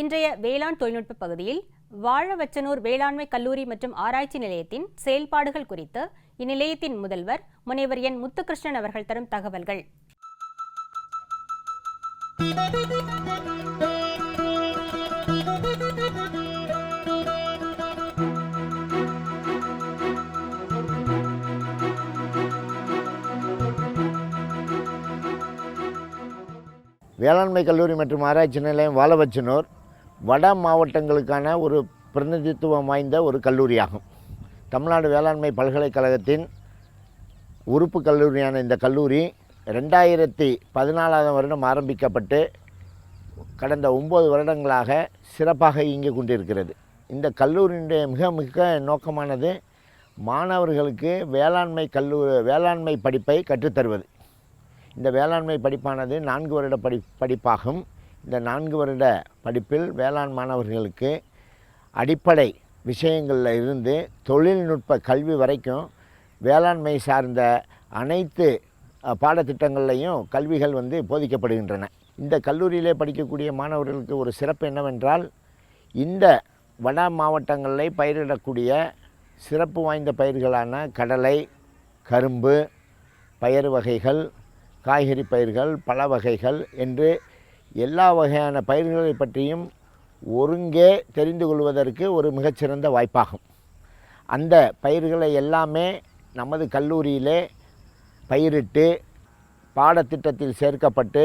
இன்றைய வேளாண் தொழில்நுட்ப பகுதியில் வாழவச்சனூர் வேளாண்மை கல்லூரி மற்றும் ஆராய்ச்சி நிலையத்தின் செயல்பாடுகள் குறித்து இந்நிலையத்தின் முதல்வர் முனைவர் என். முத்துகிருஷ்ணன் அவர்கள் தரும் தகவல்கள். வேளாண்மை கல்லூரி மற்றும் ஆராய்ச்சி நிலையம் வாழவச்சனூர் வட மாவட்டங்களுக்கான ஒரு பிரதிநிதித்துவம் வாய்ந்த ஒரு கல்லூரியாகும். தமிழ்நாடு வேளாண்மை பல்கலைக்கழகத்தின் உறுப்பு கல்லூரியான இந்த கல்லூரி ரெண்டாயிரத்தி பதினாலாம் வருடம் ஆரம்பிக்கப்பட்டு கடந்த ஒம்பது வருடங்களாக சிறப்பாக இயங்கி கொண்டிருக்கிறது. இந்த கல்லூரியினுடைய மிக மிக நோக்கமானது மாணவர்களுக்கு வேளாண்மை கல்லூ வேளாண்மை படிப்பை கற்றுத்தருவது. இந்த வேளாண்மை படிப்பானது நான்கு வருட படி படிப்பாகும். இந்த நான்கு வருட படிப்பில் வேளாண் மாணவர்களுக்கு அடிப்படை விஷயங்களில் இருந்து தொழில்நுட்ப கல்வி வரைக்கும் வேளாண்மை சார்ந்த அனைத்து பாடத்திட்டங்கள்லையும் கல்விகள் வந்து போதிக்கப்படுகின்றன. இந்த கல்லூரியிலே படிக்கக்கூடிய மாணவர்களுக்கு ஒரு சிறப்பு என்னவென்றால் இந்த வட மாவட்டங்களில் பயிரிடக்கூடிய சிறப்பு வாய்ந்த பயிர்களான கடலை கரும்பு பயறு வகைகள் காய்கறி பயிர்கள் பழ வகைகள் என்று எல்லா வகையான பயிர்களை பற்றியும் ஒருங்கே தெரிந்து கொள்வதற்கு ஒரு மிகச்சிறந்த வாய்ப்பாகும். அந்த பயிர்களை எல்லாமே நமது கல்லூரியிலே பயிரிட்டு பாடத்திட்டத்தில் சேர்க்கப்பட்டு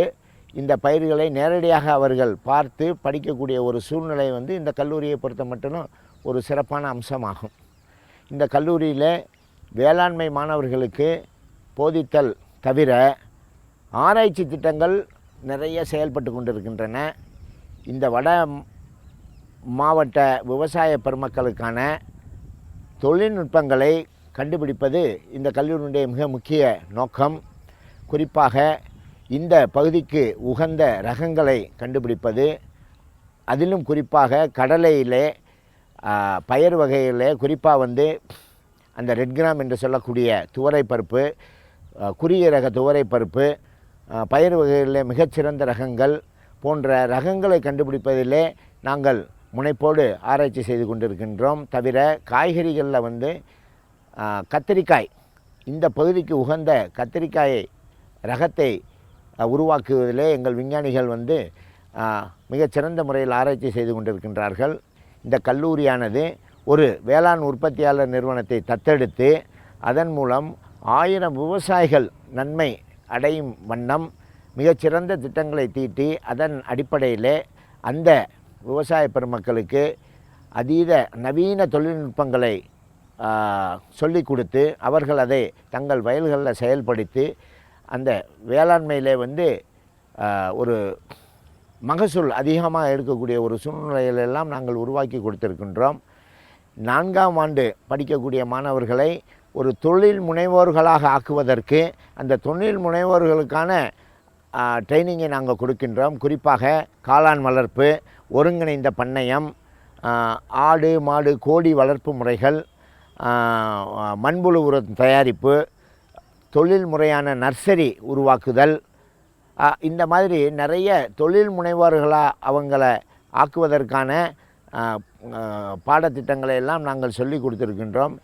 இந்த பயிர்களை நேரடியாக அவர்கள் பார்த்து படிக்கக்கூடிய ஒரு சூழ்நிலை வந்து இந்த கல்லூரியை பொறுத்த மட்டும் ஒரு சிறப்பான அம்சமாகும். இந்த கல்லூரியில் வேளாண்மை மாணவர்களுக்கு போதித்தல் தவிர ஆராய்ச்சி திட்டங்கள் நிறைய செயல்பட்டு கொண்டிருக்கின்றன. இந்த வட மாவட்ட விவசாய பெருமக்களுக்கான தொழில்நுட்பங்களை கண்டுபிடிப்பது இந்த கல்லூரியினுடைய மிக முக்கிய நோக்கம். குறிப்பாக இந்த பகுதிக்கு உகந்த ரகங்களை கண்டுபிடிப்பது. அதிலும் குறிப்பாக கடலையிலே பயிர் வகையிலே குறிப்பாக வந்து அந்த ரெட் கிராம் என்று சொல்லக்கூடிய துவரை பருப்பு குறுகிய ரக துவரை பருப்பு பயிர் வகைகளிலே மிகச்சிறந்த ரகங்கள் போன்ற ரகங்களை கண்டுபிடிப்பதிலே நாங்கள் முனைப்போடு ஆராய்ச்சி செய்து கொண்டிருக்கின்றோம். தவிர காய்கறிகளில் வந்து கத்திரிக்காய் இந்த பகுதிக்கு உகந்த கத்திரிக்காயை ரகத்தை உருவாக்குவதிலே எங்கள் விஞ்ஞானிகள் வந்து மிகச்சிறந்த முறையில் ஆராய்ச்சி செய்து கொண்டிருக்கின்றார்கள். இந்த கல்லூரியானது ஒரு வேளாண் உற்பத்தியாளர் நிறுவனத்தை தத்தெடுத்து அதன் மூலம் ஆயிரம் விவசாயிகள் நன்மை அடையும் வண்ணம் மிகச்சிறந்த திட்டங்களை தீட்டி அதன் அடிப்படையிலே அந்த விவசாய பெருமக்களுக்கு அதீத நவீன தொழில்நுட்பங்களை சொல்லி கொடுத்து அவர்கள் அதை தங்கள் வயல்களில் செயல்படுத்தி அந்த வேளாண்மையிலே வந்து ஒரு மகசூல் அதிகமாக எடுக்கக்கூடிய ஒரு சூழ்நிலைகளெல்லாம் நாங்கள் உருவாக்கி கொடுத்திருக்கின்றோம். நான்காம் ஆண்டு படிக்கக்கூடிய மாணவர்களை ஒரு தொழில் முனைவோர்களாக ஆக்குவதற்கு அந்த தொழில் முனைவோர்களுக்கான ட்ரைனிங்கை நாங்கள் கொடுக்கின்றோம். குறிப்பாக காளான் வளர்ப்பு ஒருங்கிணைந்த பண்ணையம் ஆடு மாடு கோழி வளர்ப்பு முறைகள் மண்புழு உரம் தயாரிப்பு தொழில் முறையான நர்சரி உருவாக்குதல் இந்த மாதிரி நிறைய தொழில் முனைவோர்களாக அவங்கள ஆக்குவதற்கான பாடத்திட்டங்களை எல்லாம் நாங்கள் சொல்லி கொடுத்துருக்கின்றோம்.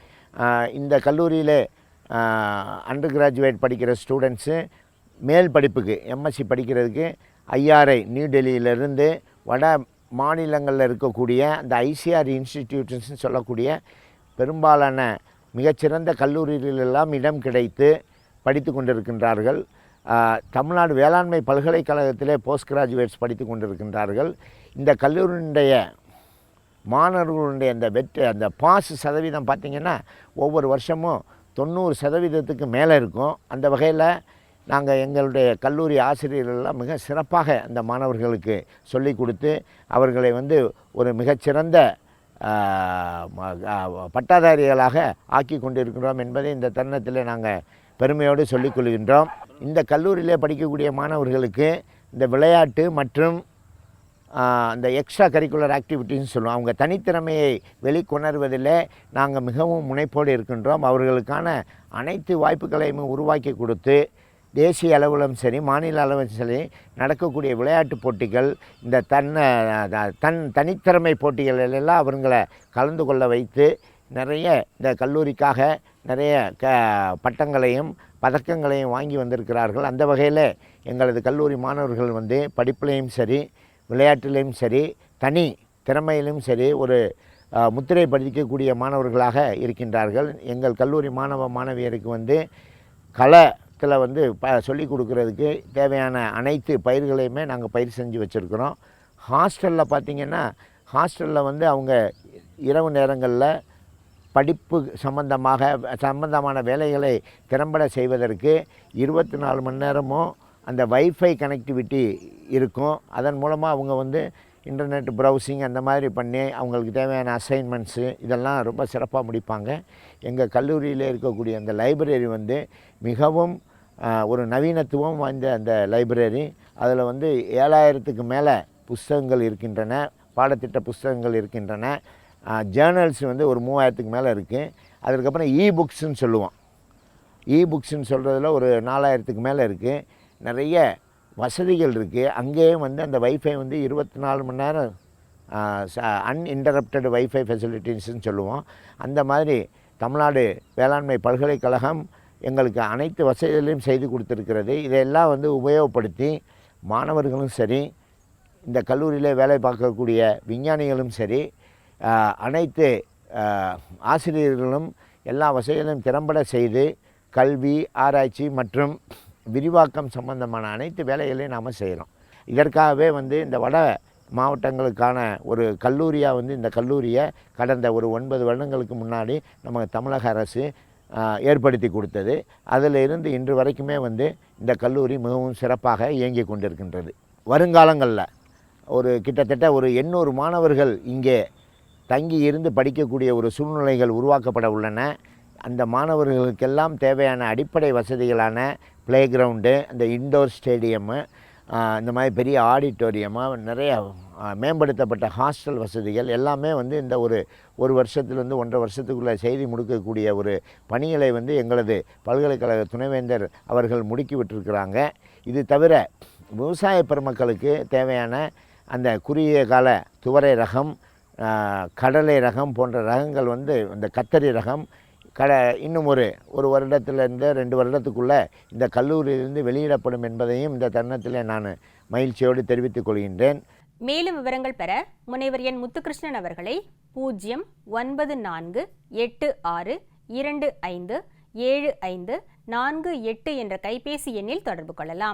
இந்த கல்லூரியில் அண்டர் கிராஜுவேட் படிக்கிற ஸ்டூடெண்ட்ஸு மேல் படிப்புக்கு எம்எஸ்சி படிக்கிறதுக்கு ஐஆர்ஐ நியூ டெல்லியிலிருந்து வட மாநிலங்களில் இருக்கக்கூடிய அந்த ஐசிஆர் இன்ஸ்டிடியூஷன்ஸ்னு சொல்லக்கூடிய பெரும்பாலான மிகச்சிறந்த கல்லூரிகளெல்லாம் இடம் கிடைத்து படித்து கொண்டிருக்கின்றார்கள். தமிழ்நாடு வேளாண்மை பல்கலைக்கழகத்திலே போஸ்ட் கிராஜுவேட்ஸ் படித்து கொண்டிருக்கின்றார்கள். இந்த கல்லூரியினுடைய மாணவர்களுடைய அந்த வெற்றி அந்த பாஸ் சதவீதம் பார்த்திங்கன்னா ஒவ்வொரு வருஷமும் தொண்ணூறு சதவீதத்துக்கு மேலே இருக்கும். அந்த வகையில் நாங்கள் எங்களுடைய கல்லூரி ஆசிரியர்கள்லாம் மிக சிறப்பாக அந்த மாணவர்களுக்கு சொல்லிக் கொடுத்து அவர்களை வந்து ஒரு மிகச்சிறந்த பட்டாதாரிகளாக ஆக்கி கொண்டிருக்கிறோம் என்பதை இந்த தருணத்தில் நாங்கள் பெருமையோடு சொல்லிக் கொள்கின்றோம். இந்த கல்லூரியிலே படிக்கக்கூடிய மாணவர்களுக்கு இந்த விளையாட்டு மற்றும் அந்த எக்ஸ்ட்ரா கரிக்குலர் ஆக்டிவிட்டின்னு சொல்லுவோம். அவங்க தனித்திறமையை வெளிக்கொணர்வதில் நாங்கள் மிகவும் முனைப்போடு இருக்கின்றோம். அவர்களுக்கான அனைத்து வாய்ப்புகளையும் உருவாக்கி கொடுத்து தேசிய அளவிலும் சரி மாநில அளவிலும் சரி நடக்கக்கூடிய விளையாட்டு போட்டிகள் இந்த தன்னை தன் தனித்திறமை போட்டிகளிலெல்லாம் அவங்கள கலந்து கொள்ள வைத்து நிறைய இந்த கல்லூரிக்காக நிறைய க பட்டங்களையும் பதக்கங்களையும் வாங்கி வந்திருக்கிறார்கள். அந்த வகையில் எங்களது கல்லூரி மாணவர்கள் வந்து படிப்புலேயும் சரி விளையாட்டிலையும் சரி தனி திறமையிலும் சரி ஒரு முத்திரை பதிக்கக்கூடிய மாணவர்களாக இருக்கின்றார்கள். எங்கள் கல்லூரி மாணவ மாணவியருக்கு வந்து களத்தில் வந்து ப சொல்லிக் கொடுக்குறதுக்கு தேவையான அனைத்து பயிர்களையுமே நாங்கள் பயிர் செஞ்சு வச்சுருக்குறோம். ஹாஸ்டலில் பார்த்திங்கன்னா ஹாஸ்டலில் வந்து அவங்க இரவு நேரங்களில் படிப்பு சம்பந்தமாக சம்பந்தமான வேலைகளை திறம்பட செய்வதற்கு இருபத்தி நாலு மணி நேரமும் அந்த வைஃபை கனெக்டிவிட்டி இருக்கும். அதன் மூலமாக அவங்க வந்து இன்டர்நெட் ப்ரௌசிங் அந்த மாதிரி பண்ணி அவங்களுக்கு தேவையான அசைன்மெண்ட்ஸு இதெல்லாம் ரொம்ப சிறப்பாக முடிப்பாங்க. எங்கள் கல்லூரியில் இருக்கக்கூடிய அந்த லைப்ரரி வந்து மிகவும் ஒரு நவீனத்துவம் வாய்ந்த அந்த லைப்ரரி அதில் வந்து ஏழாயிரத்துக்கு மேலே புஸ்தகங்கள் இருக்கின்றன பாடத்திட்ட புஸ்தகங்கள் இருக்கின்றன. ஜேர்னல்ஸ் வந்து ஒரு மூவாயிரத்துக்கு மேலே இருக்குது அதுக்கப்புறம் இ புக்ஸ்ன்னு சொல்லுவோம். இ புக்ஸ்ன்னு சொல்கிறதுல ஒரு நாலாயிரத்துக்கு மேலே இருக்குது நிறைய வசதிகள் இருக்குது அங்கேயும் வந்து அந்த வைஃபை வந்து இருபத்தி நாலு மணி நேரம் அன்இன்டரப்டட் வைஃபை ஃபெசிலிட்டிஸ்ன்னு சொல்லுவோம். அந்த மாதிரி தமிழ்நாடு வேளாண்மை பல்கலைக்கழகம் எங்களுக்கு அனைத்து வசதிகளையும் செய்து கொடுத்துருக்கிறது. இதையெல்லாம் வந்து உபயோகப்படுத்தி மாணவர்களும் சரி இந்த கல்லூரியில் வேலை பார்க்கக்கூடிய விஞ்ஞானிகளும் சரி அனைத்து ஆசிரியர்களும் எல்லா வசதிகளையும் திறம்பட செய்து கல்வி ஆராய்ச்சி மற்றும் விரிவாக்கம் சம்பந்தமான அனைத்து வேலைகளையும் நாம் செய்கிறோம் இதற்காகவே வந்து இந்த வட மாவட்டங்களுக்கான ஒரு கல்லூரியாக வந்து இந்த கல்லூரியை கடந்த ஒரு ஒன்பது வருடங்களுக்கு முன்னாடி நம்ம தமிழக அரசு ஏற்படுத்தி கொடுத்தது. அதில் இருந்து இன்று வரைக்குமே வந்து இந்த கல்லூரி மிகவும் சிறப்பாக இயங்கி கொண்டிருக்கின்றது. வருங்காலங்களில் ஒரு கிட்டத்தட்ட ஒரு எண்ணூறு மாணவர்கள் இங்கே தங்கி இருந்து படிக்கக்கூடிய ஒரு சூழ்நிலைகள் உருவாக்கப்பட உள்ளன. அந்த மாணவர்களுக்கெல்லாம் தேவையான அடிப்படை வசதிகளான ப்ளே கிரவுண்டு அந்த இண்டோர் ஸ்டேடியம்மு இந்த மாதிரி பெரிய ஆடிட்டோரியமாக நிறைய மேம்படுத்தப்பட்ட ஹாஸ்டல் வசதிகள் எல்லாமே வந்து இந்த ஒரு ஒரு வருஷத்துலேருந்து ஒன்றரை வருஷத்துக்குள்ளே செய்தி முடிக்கக்கூடிய ஒரு பணிகளை வந்து எங்களது பல்கலைக்கழக துணைவேந்தர் அவர்கள் முடுக்கி விட்டுருக்குறாங்க. இது தவிர விவசாய பெருமக்களுக்கு தேவையான அந்த குறுகிய கால துவரை ரகம் கடலை ரகம் போன்ற ரகங்கள் வந்து இந்த கத்தரி ரகம் கட இன்னும் ஒரு ஒரு வருடத்திலிருந்து ரெண்டு வருடத்துக்குள்ளே இந்த கல்லூரியிலிருந்து வெளியிடப்படும் என்பதையும் இந்த தருணத்தில் நான் மகிழ்ச்சியோடு தெரிவித்துக் கொள்கின்றேன். மேலும் விவரங்கள் பெற முனைவர் என் முத்துகிருஷ்ணன் அவர்களை பூஜ்ஜியம் ஒன்பது நான்கு எட்டு ஆறு இரண்டு ஐந்து ஏழு ஐந்து நான்கு எட்டு என்ற கைபேசி எண்ணில் தொடர்பு கொள்ளலாம்.